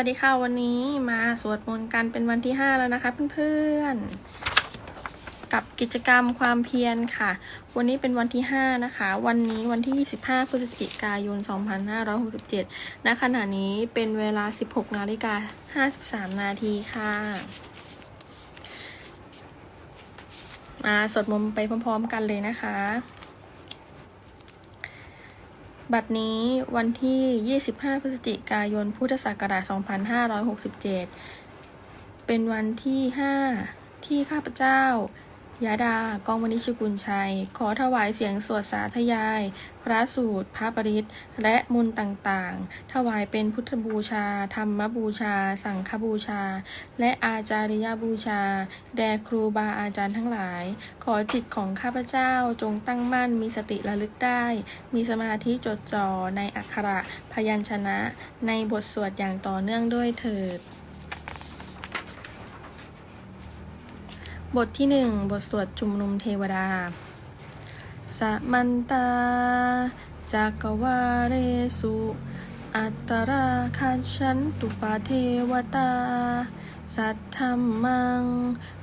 วัสดีค่ะ วันนี้มาสวดมนต์กันเป็นวันที่ 5 แล้วนะคะเพื่อนๆ กับกิจกรรมความเพียรค่ะ วันนี้เป็นวันที่ 5 นะคะ วันนี้วันที่ 25 พฤศจิกายน 2567ณขณะนี้เป็นเวลา 16 นาฬิกา 53 นาทีค่ะ มาสวดมนต์ไปพร้อมๆกันเลยนะคะ บัดนี้วันที่ 25 พฤศจิกายน พุทธศักราช 2567 เป็นวันที่ 5 ที่ข้าพเจ้า ยาดากองวณิชกุลชัย ขอถวายเสียงสวดสาธยาย พระสูตร พระปริตและมุนต์ต่างๆ ถวายเป็นพุทธบูชา ธรรมบูชา สังฆบูชา และอาจาริยบูชา แด่ครูบาอาจารย์ทั้งหลาย ขอจิตของข้าพเจ้าจงตั้งมั่นมีสติระลึกได้ มีสมาธิจดจ่อในอักขระพยัญชนะ ในบทสวดอย่างต่อเนื่องด้วยเถิด บทที่หนึ่งบทสวดชุมนุมเทวดา สมันตาจักวาเรสุ อัตตราคัจฉันตุปาเทวตา สัทธรรมัง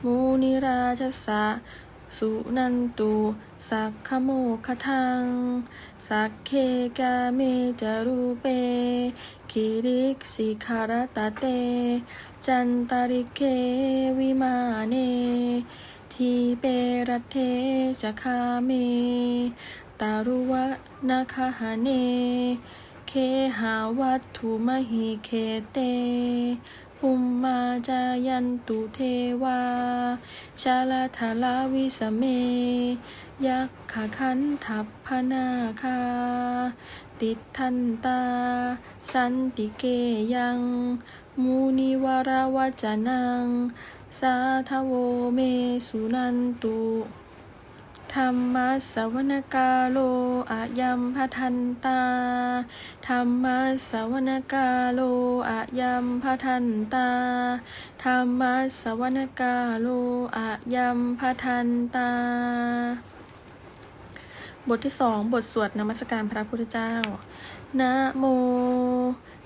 มูนิราชสะ สุนันตุ สักขโมคทัง สักเคกาเมจารูเป คิริกสิคารตะเต จันตาริเควิมาเน ทีเปรเทจะคาเม ตารุวะนาคหาเน เคหาวัตถุมหิเคเต ปุมมาจายันตุเทวา ชาลาทาลาวิสเม ยักขคันทัพพนาคา ติดทันตา สันติเกยัง มูนิวราวจนัง สาทโวเมสุนันตุ ธรรมะสวนกาโลอายัมพทันตา ธรรมะสวนกาโลอายัมพทันตา ธรรมะสวนกาโลอายัมพทันตา บทที่สองบทสวดนมัสการพระพุทธเจ้า นะโม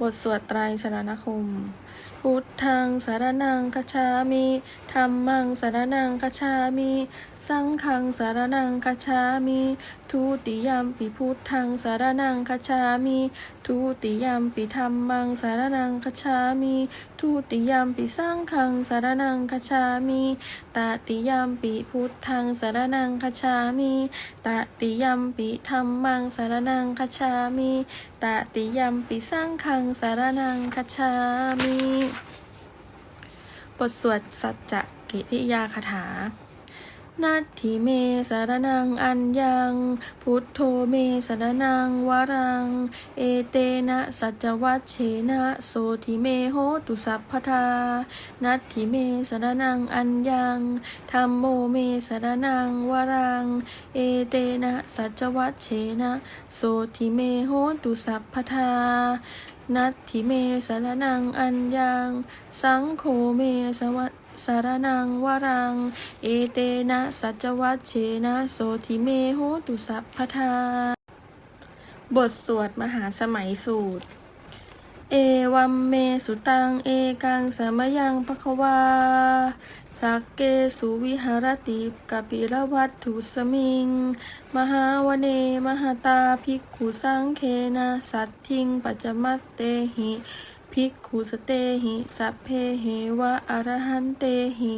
บทสวดไตรสรณคม พุทธังสารนังคัจฉามิธรรมังสารนังคัจฉามิ สังฆังสารนังคัจฉามิ ทุติยมปิพุทธังสารนังคัจฉามิ ทุติยมปิธรรมังสารนังคัจฉามิ ทุติยมปิสังฆังสารนังคัจฉามิตติยมปิพุทธังสารนังคัจฉามิ ตติยมปิธรรมังสารนังคัจฉามิตติยมปิสรังคังสารนังคาชามิ บทสวดสัจจกิริยาคาถา นัตถิเมสารนังอัญญัง พุทโธเมสารนังวรัง เอเตนะสัจวัชเชนะโสทิเมโหตุสัพพทา นัตถิเมสารนังอัญญังธรรมโมเมสารนังวรัง เอเตนะสัจวัชเชนะโสทิเมโหตุสัพพทานัตถิเมสารนังอัญญัง สังโฆเมสวัส สารนังวรัง เอเตนะสัจวัชเชนะโสทิเมโหตุสัพพทา บทสวดมหาสมัยสูตร เอวัมเมสุตัง เอกังสมยังภควา สักเกสุวิหารติกปิรวัตถุสมิง มหาวเนมหตาภิกขุสังเคนะสัตทิงปัจจมัตเตหิ ภิกขุสเตหิ สัพเพเหวะอรหันเตหิ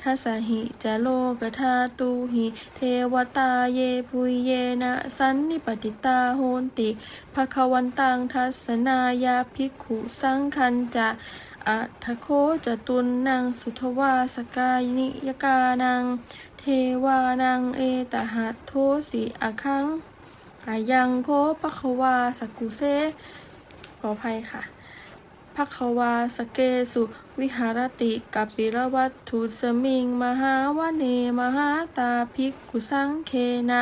ทัสหิจะโลกธาตุหิ เทวตาเยปุยเยนะสันนิปติตาโหนติภควันตังทัสนายาภิกขุสังคันจะอัทโคจตุนนางสุทวาสกายนิยกานังเทวานังเอตหัตโทสิอคังอายังโคปะควาสกุเซขออภัยค่ะ ภควาสเกสุวิหารติกัปิรวัตถุสมิง มหาวเนมหาตาภิกขุสังเคนะ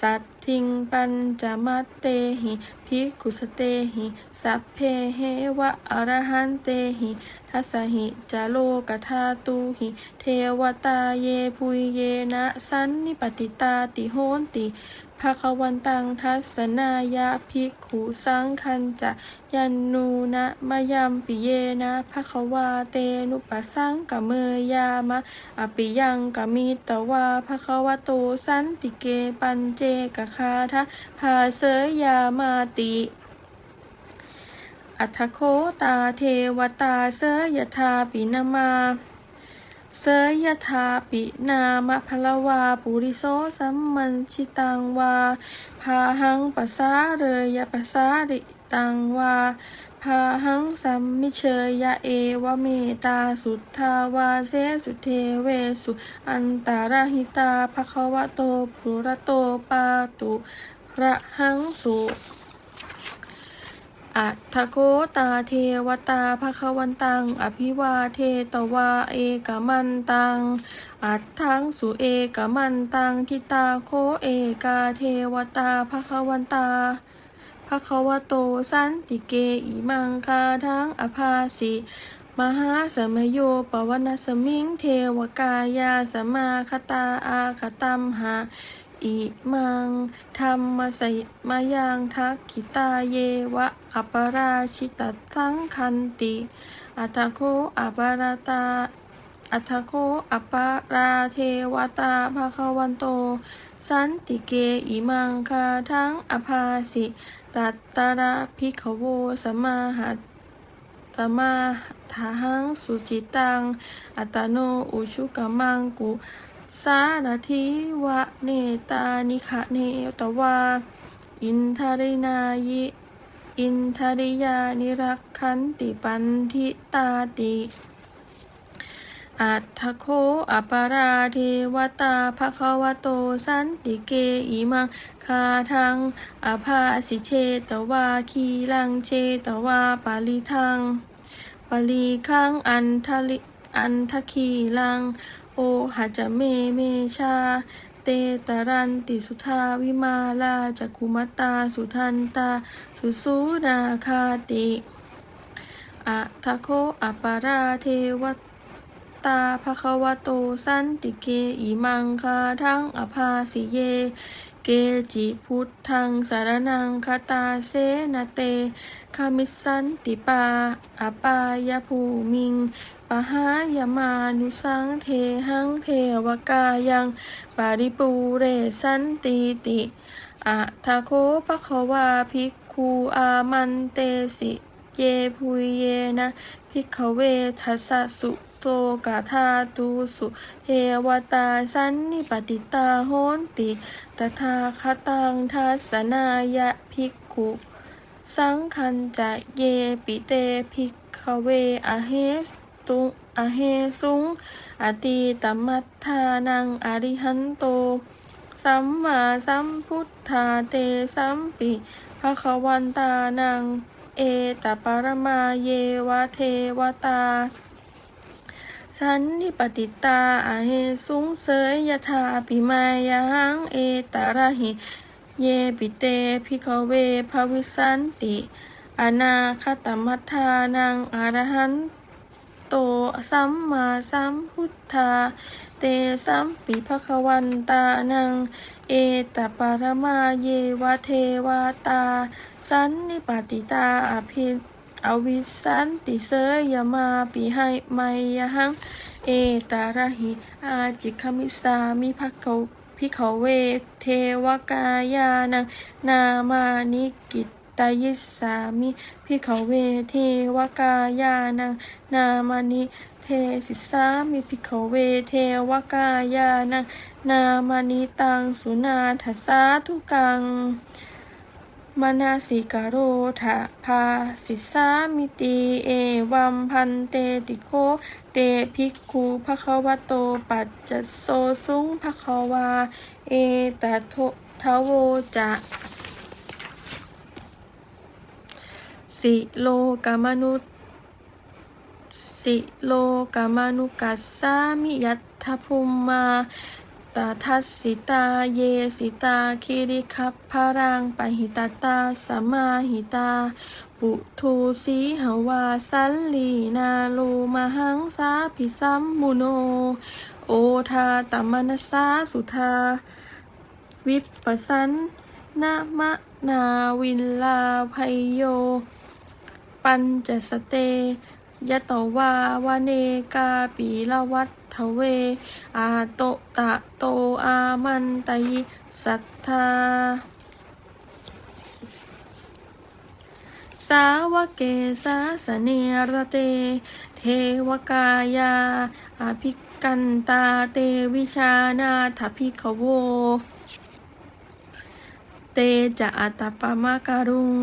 สัตททิงปัญจมัตเตหิภิกขุสเตหิสัพเพเหวะอรหันเตหิทัสสหิจาโลกธาตุหิเทวตาเยปุยเยนะสันนิปติตาติโหนติ ภาควันตังทัสสนายะภิกขุสังคันจะยันนูนะมะยัมปิเยนะภะคะวาเตนุปสังกะเมยามะอปิยังกะมิตวาภะคะวะโตสันติเกปัญเจกะคาทะภาเสยามาติอัทโคตาเทวตาเสยทาปินามา เสยทาปินามะพลวาปุริโสสัมมันชิตังวาพาหังปัสสาเรยปัสสาริตังวาพาหังสัมมิเชยะเอวเมตาสุทธาวาเสสุเทเวสุ อันตาราหิตาภควะโตปุระโตปาตุระหังสุ อัทโกตาเทวตาภควันตัง อภิวาเทตวาเอกมันตัง อัตถังสุเอกมันตังทิตาโคเอกาเทวตาภควันตาภควโตสันติเกอิมังคาทังอภาสิมหาสมโยปวนสมิงเทวกายาสมาคตาอาคตัมหา อิมังธรรมสยมายังทักขิตาเยวะอัปราชิตสังคันติอัตโคอัปราตาอัตโคอัปราเทวตาภควันโต สันติเกอิมังคาทั้งอภาสิตัตตระพิขโวสมมาหัตสมมาทาหังสุจิตัง อัตโนอุชุกมังกุ สารทิวะเนตานิคะเนตวา อินทรินายิอินทริยานิรักขันติปันทิตาติ อัตถโคอัปราเทวตาภควโตสันติเกอิมังคาทังอภาสิเชตวาคีลังเชตวาปาลิทังปาลีคังอันทลิอันทคีลัง โอหัจเมเมชา เตตรันติสุทาวิมาลาจักุมตตาสุทันตา สุสูนาคาติอะทะโคอัปาราเทวตาภควโตสันติเกอิมังคาทังอภาสิเย เกจิพุทธังสารนังคตาเสนาเตคามิสันติปาอปายภูมิงปหายมานุสังเทหังเทวกายังปาริปูเรสันติติอะทาโคปะควาภิกคูอามันเตสิเยพุยเยนะภิกขเวทัสสุ โตกาธาตุสุเทวตาสันนิปติตาโหนติตถาคตังทัสสนายะภิกขุสังคันจะเยปิเตภิกขเวอเหสตุอเหสุง อติตมัตทานังอริหันโต สัมมาสัมพุทธาเตสัมปิภะคะวันตานัง เอตปรมาเยวะเทวตา สันนิปติตาอาเหสุงเสยยถาปิมายังเอตระหิ เยปิเตพิกเวภวิสันติ อนาคตมัทธานังอรหันโตสัมมาสัมพุทธา เตสัมปิภควันตานัง เอตปารมาเยวะเทวาตา สันนิปติตาอภิ อาวิสันติเสยมาปิให้ไมยหัง เอตาระหิ อาจิคมิสามิภคพิขเวเทวกายานังนามานิกิตตายิสสามิพิขเวเทวกายานังนามานิเทสิสามิพิขเวเทวกายานังนามานิตังสุนาทัสสาทุกัง มนาสิกาโรทะพาสิสามิติเอวัมพันเตติโค เตภิกขุภควโตปัจจโสสุงภควา เอตโททโวจะสิโลกามนุษสิโลกามนุกัสสามิยัตถภูมมา ตตทัสสิตาเยสิตาคิริคัพพารังปหิตาตาสมมาหิตา ปุทูสีหวาสัลลีนาโลมหังสาพิสัมมุโน โอทาตมนสาสุธา วิปปสันนะมะนาวินลาภยโย ปัญจสเตยะตวาวาเนกาปีละวัต ทเว อาโตตะโตอามันตยิสัทธา สาวเกสาสเนรเต เทวกายาอภิกันตาเตวิชานาถพิขโว เตจะอัตตปมาการุง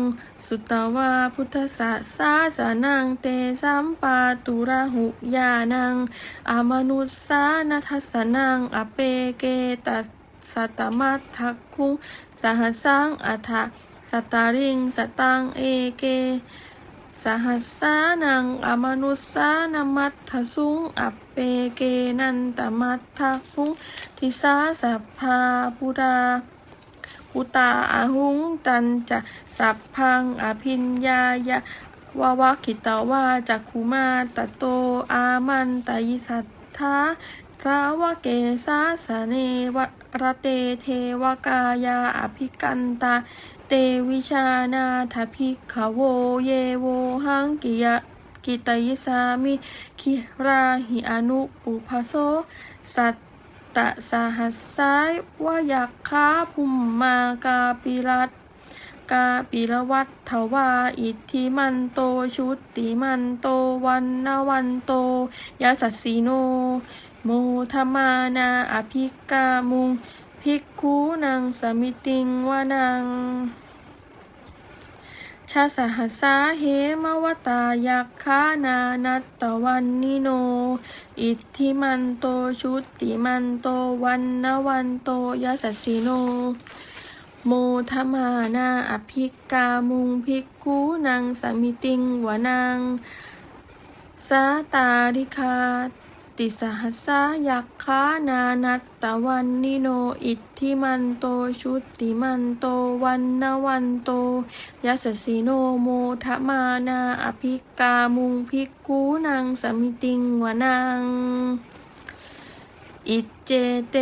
สุตวาพุทธสสสาสานังเตสัมปาตุระหุยานัง อามนุสสานัทสนัง อเปเกตัสสัตมัททักคุงสหัสังอัฏฐสตาริงสตังเอเกสหัสสานังอมนุสสานมัตถสุงอัปเปเกนันตมัตถพุงทิสาสัพพาปุรา ปุตาอาหุงตันจะสัพพังอภิญญายะวาวาคิตาวาจักขุมาตโตอามันตยิสัทธาสาวเกสาสเนวรเตเทวกายาอภิกันตา เตวิชานาถพิขโวเยโวหังกิยะกิตยิสามิคิราหิอนุปุพโสสัต ตะสหัสสายวายักขาภุมมากาปิรัตกาปิรวัตถวาอิทธิมันโตชุดติมันโตวันนวันโตยะสัสสีโน โมธมานาอภิกามุง ภิกขุนังสมิติงวานัง ชาสหัสาเหมวตายักขานานัตตวันนิโน อิทธิมันโตชุติมันโตวันนวันโตยะสัสสีโน โมทมานาอภิกามุงภิกขุนังสมิติงวนังสาตาริคา ติสหัสายักขานานัตตวันนิโนอิทธิมันโตชุติมันโตวันนวันโตยัสสีโนโมทมานาอภิกามุงภิกขุนังสมิติงวนังอิท เจเต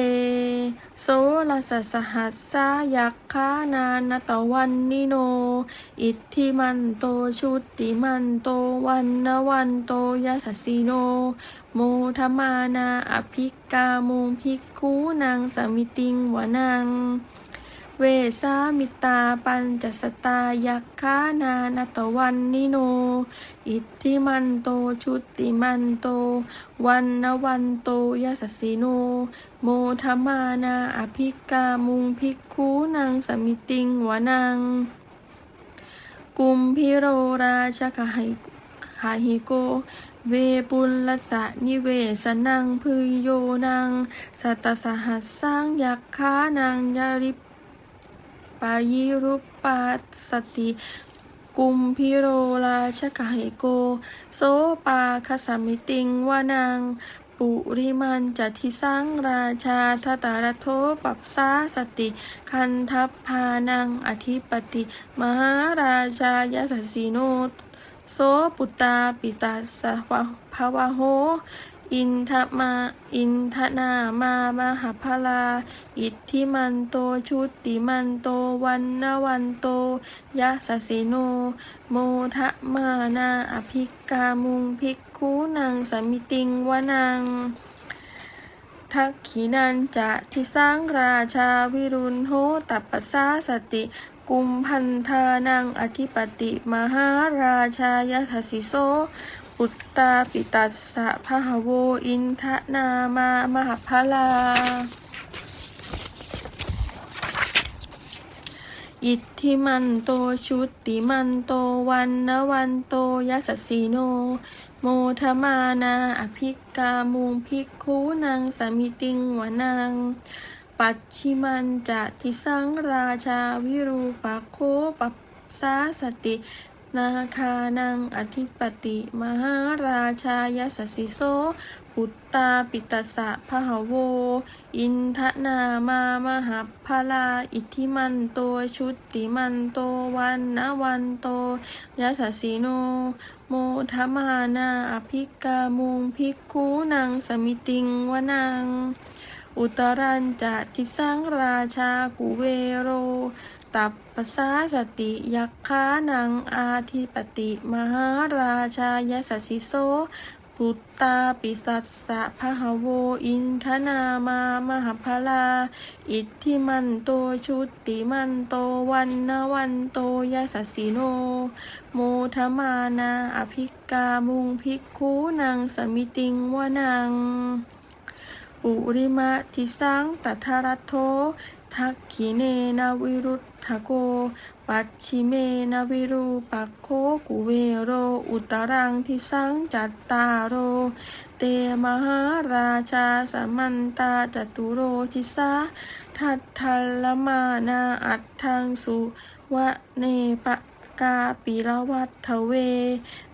โสลสสหัสสายักขานานตะวันนิโน อิทธิมันโตชุติมันโตวันนวันโตยสสีโน โมทมานาอภิกามุงภิกขุนังสมิติงวานัง เวสามิตาปัญจสตายักขานานตวันนิโน อิทธิมันโตชุตติมันโต วันนวันโตยสสีโน โมทมานาอภิกามุงภิกขุนังสมิติงวานัง กุมพิโรราชกะหิคาหิโกเวปุลลสะนิเวสนังพึยโยนัง สัตสหัสสังยักขานังยาริ ปายิรุปปัสสติกุมพิโรราชกะหิโกโสปาคสมิติงวานังปุริมันจัทิสังราชาทตารโทปัปสาสติ คันทัพพานังอธิปติ มหาราชายสสีโนโสปุตตาปิตาสวะภวะโห อินทมา อินทนามามหาพลา อิทธิมันโตชุตติมันโตวันนวันโตยะสสิโน โมทะมานาอภิกามุงภิกขุนังสมิติงวานังทักขีนันจะทิสังราชาวิรุณโหตัปปสาสติ กุมพันธานังอธิปติ มหาราชายทัสสิโส ปุตตาปิตัสสะพหโวอินทนามามหาพลา อิทธิมันโตชุตติมันโตวันนวันโตยสสสีโน โมทมานาอภิกามุงภิกขุนังสมิติงวานังปัจฉิมันจะทิสังราชาวิรูปโคปัสสาสติ นาคานังอธิปติ มหาราชายสสสิโสปุตตาปิตสะพหโว อินทนามามหาพลา อิทธิมันโตชุติมันโตวันนวันโตยสสสิโนโมทมานาอภิกามุงภิกขุนังสมิติงวนังอุตรัญจะทิสังราชากุเวโร ตัปปสาสติ ยักขานังอาทิปติ มหาราชายสสสิโสปุตตาปิสัสสะพะหโว อินทนามามหาพลา อิทธิมันโตชุติมันโตวันนวันโตยสัสสิโน โมทมานาอภิกามุงภิกขุนังสมิติงวนังปุริมะทิสังตัทรัตโท ทักขิเนนาวิรุธทโก ปัจฉิเมนาวิรูปักโคกุเวโร อุตรังทิสังจัตตารโร เตมหาราชาสมันตาจตุโรทิสาทัตทัลลมานาอัตถังสุวะเนปะกาปิรวัตทเว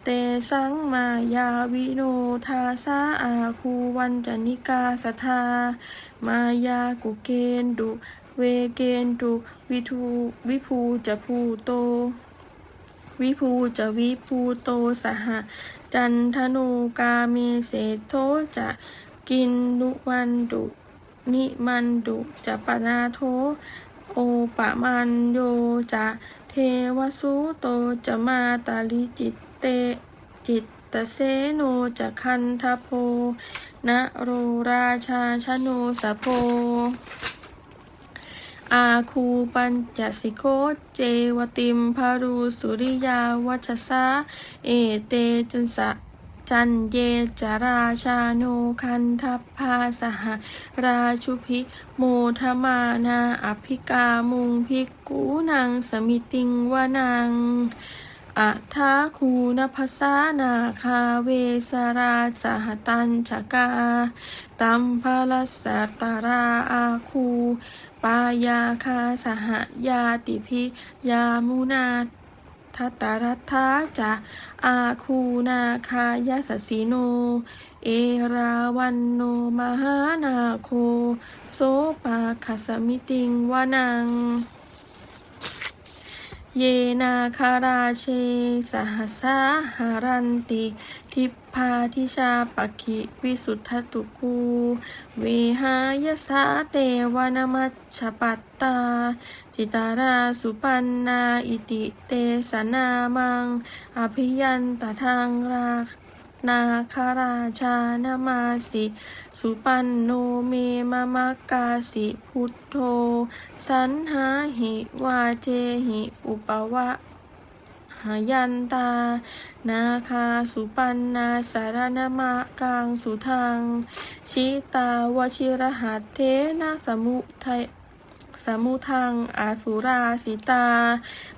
เตสังมายาวิโนทาสาอาคูวันจนิกาสทามายากุเกนดุ เวเกนดุวิทูวิภูจะภูโต วิภูจะวิภูโตสหจันทนูกาเมเสโทจะกินดุวันดุนิมันดุจะปนาโทโอปะมันโยจะเทวสุโตจะมาตาลิจิตเตจิตตเสโนจะคันทโพนะโรราชาชโนสโพ อาคูปัญจสิโคเจวติมพารูสุริยาวัชสาเอเตจันสะจันเยจาราชาโนคันทัพพาสหราชุพิโมทมานาอภิกามุงภิกูนางสมิติงวานังอัทาคูนภาษานาคาเวสราสหตัญชกาตัมพลัสสะตาราอาคู ปายาคาสหยาติพิยามุนาทัตตารัตถาจะอาคูนาคายสสีโน เอราวันโนมหานาโค โสปาคสมิติงวานัง เยนาคาราเชสหัสาหารันติ ทิพพาทิชาปคิวิสุทธตุกูเวหายสาเตวานมัชฌปัตตา จิตาราสุปันนาอิติเตสนามัง อภิยันตทางรา นาคาราชานามาสิ สุปันโนเมมะมะกาสิพุทโธ สันหาหิวาเจหิอุปวะหายันตา นาคาสุปันนาสารนามะกังสุทัง ชิตาวชิรหัตเทนะสมุทัยสมุทังอาสุราสิตา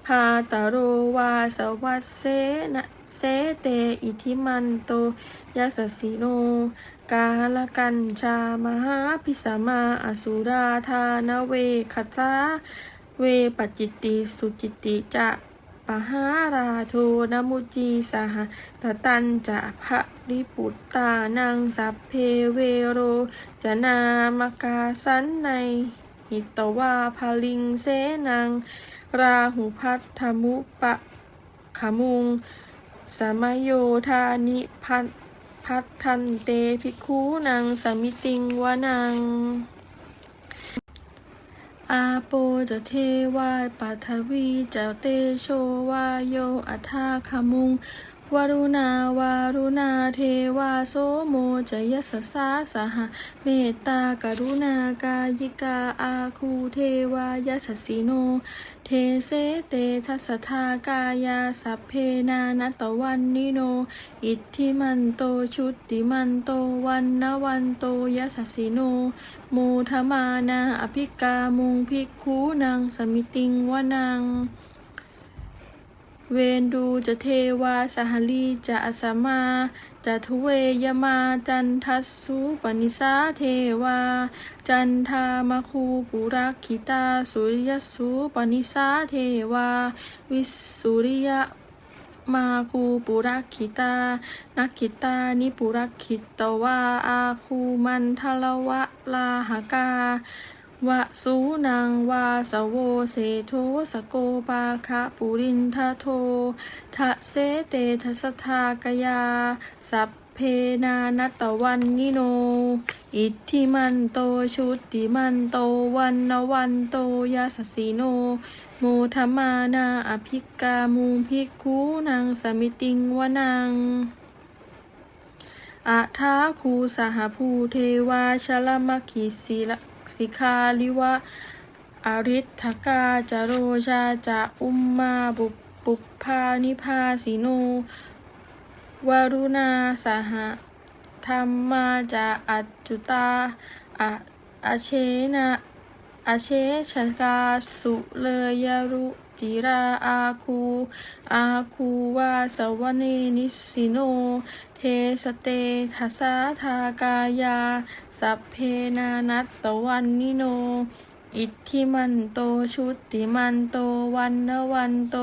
พาตาโรวาสวัสเสนะ เสเตอิทิมันโตยัสสิโน กาลกันชามหาพิสมาอสุราธานเวคตาเวปจิตติสุจิติจะปหาราโทนมุจีสหตตันจะพระริปุตตานังสัพเพเวโรจะนามกาสันใน หิตวาพาลิงเสนัง ราหุพัทธมุปะขมุง สมโยธานิพัทพัทธันเตภิกขุนังสมิติงวนังอาโปจะเทวาปัทวีจะเตโชวาโยอัทาคมุง วารุณาวารุณาเทวาโสโมจยสสาสหเมตตากรุณากายิกาอาคูเทวายสสสิโน เทเสเตทัสทากายาสัพเพนานัตตวันนิโน อิทธิมันโตชุติมันโตวันนวันโตยสสิโนโมทมานาอภิกามุงภิกขุนังสมิติงวนัง เวนดูจะเทวาสหลีจะอสมาจะทุเวยมาจันทัสสุปนิสาเทวา จันทามคูปุรักขิตาสุริยสุปนิสาเทวา วิสสุริยมาคูปุรักขิตา นักขิตานิปุรักขิตวาอาคูมันทลวะลาหกา วะสูนังวาสโวเสโทสโกปาคะปุรินทโททะเสเตทัสทากยา สัพเพนานัตตวันนิโน อิทธิมันโตชุติมันโตวันนวันโตยาสสีโนโมธมานาอภิกามูภิกขูนางสมิติงวนังอาทาคูสหภูเทวาชลมคิสิละ สิคาลิวะอริทกาจโรชาจะอุมมาบุปุพานิพาสิโนวารุณาสหธรรมาจะอัจจุตาอะอเชนะอเชชกาสุเลยรุ จิราอาคูอาคูวาสวเนนิสิโน เทสเตทัสาทากายา สัพเพนานัตตวันนิโน อิทธิมันโตชุติมันโตวันนวันโต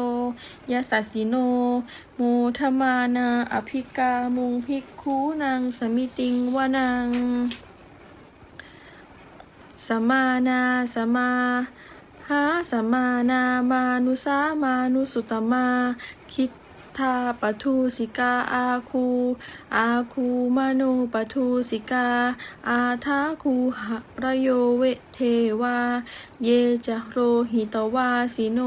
ยสสสิโนโมทมานาอภิกามุงภิกขูนางสมิติงวนังสมานาสมา หาสมานามานุสามานุสุตมาคิด ทาปทุสิกาอาคู อาคูมโนปทุสิกา อาทาคูหระโยเวเทวา เยจะโรหิตวาสิโน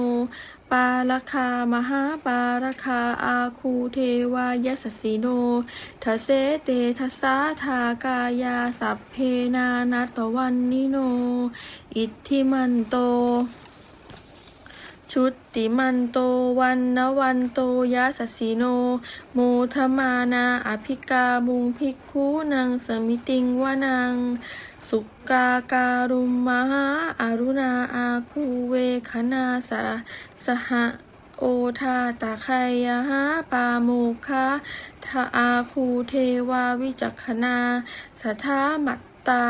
ปาลคามหาปาลคาอาคูเทวายสสิโนทะเสเตทัสาทากายาสัพเพนานัตวันนิโน อิทธิมันโต ชุติมันโตวันนวันโตยาสสสิโนโมทมานาอภิกาบุงภิกขูนางสมิติงวานังสุกาการุมมหาอารุณาอาคูเวคณาสาสหโอทาตาไคยหาปาโมคะทาอาคูเทวาวิจักขณาสทามัตตา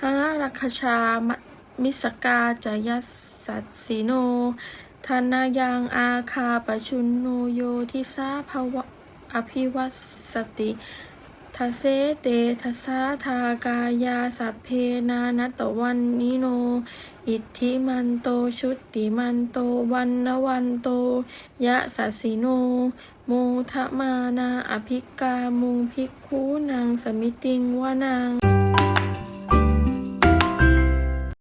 หารัคชามมิสกาจายัสสัสสิโน ธนายังอาคาปชุนโนโยทิสาภวะอภิวัสติทะเสเตทัสาทากายาสัพเพนานัตวันนิโน อิทธิมันโตชุติมันโตวันนวันโต ยะสัสิโนโมทมานาอภิกามุงภิกขูนางสมิติงวานัง